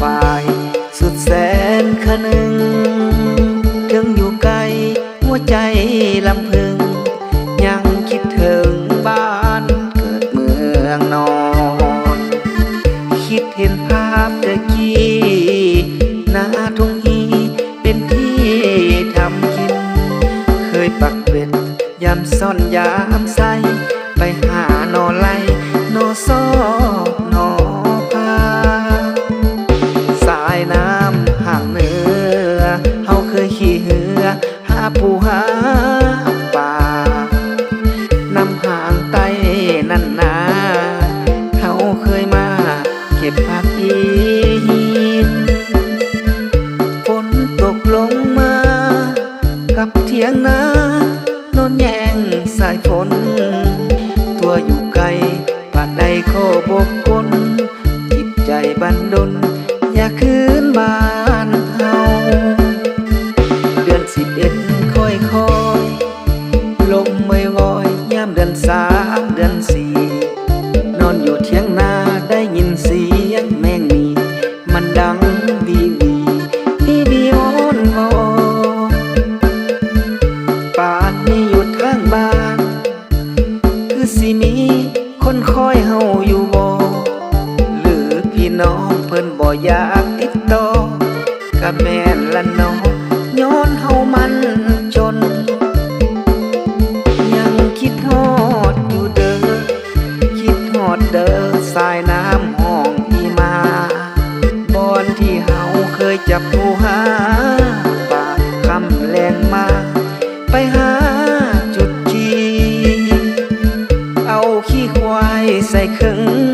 ฝ่าย สุดแสนคนึง ถึงอยู่ไกลหัวใจลำพึง ยังคิดถึงบ้านเกิดเมืองนอน คิดเห็นภาพตะกี้นาทุ่งฮีเป็นที่ทำกิน เคยปักเป็ดยำซ่อนยา กับเทียงนานอนแยงสายฝน ตัวอยู่ไกลป่านใดโคบกคนจิตใจบันดลอยากคืนบ้านเฮาเดือนสิบเอ็ดค่อยคอยๆลมไม่วอยยามเดือนสา อยากติดต่อกับแม่นละน้องย้อนเฮามันจน ยังคิดฮอดอยู่เด้อคิดฮอดเด้อสายน้ำห้องอีมาบอนที่เฮาเคยจับผู้หาปากคำแรงมา ไปหาจุดจีเอาขี้ควายใส่ขึงนั่ง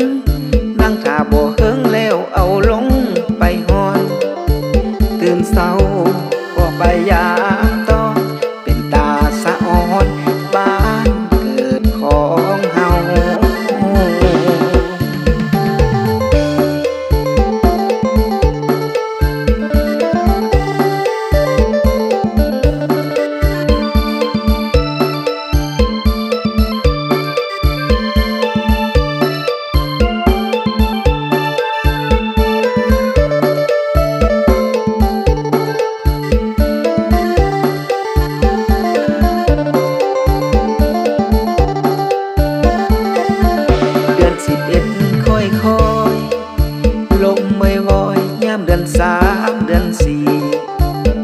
มไม่วอยยามเดือนสามเดือนสี่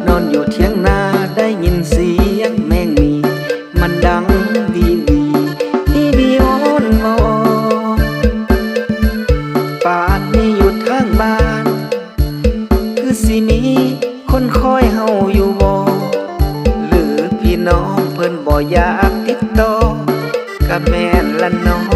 นอนอยู่เทียงนาได้ยินเสียงแมงมี มันดังวีวีพี่บีโอนวอนป่านนี้อยู่ทางบ้าน คือสิมีคนคอยเฮาอยู่บ่หรือพี่น้องเพิ่นบ่อยากติดต่อกับแม่ละน้อง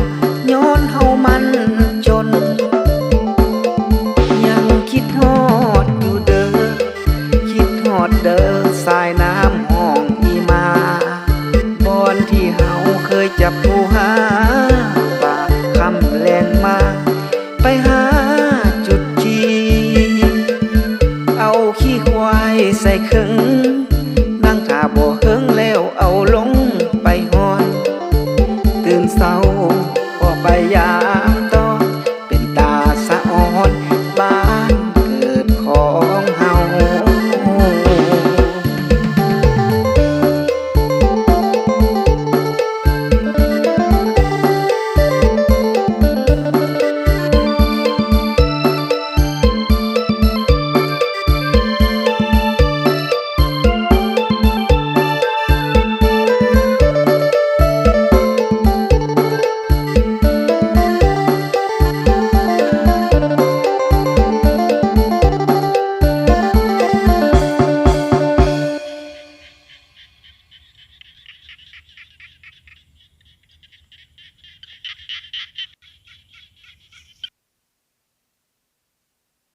จับผู้หาบาคำแรงมา ไปหาจุดชี เอาขี้ควายใส่ขึงนั่งทาบ่เฮิงแล้วเอาลงไปหอน ตื่นเศร้าก็ไปยา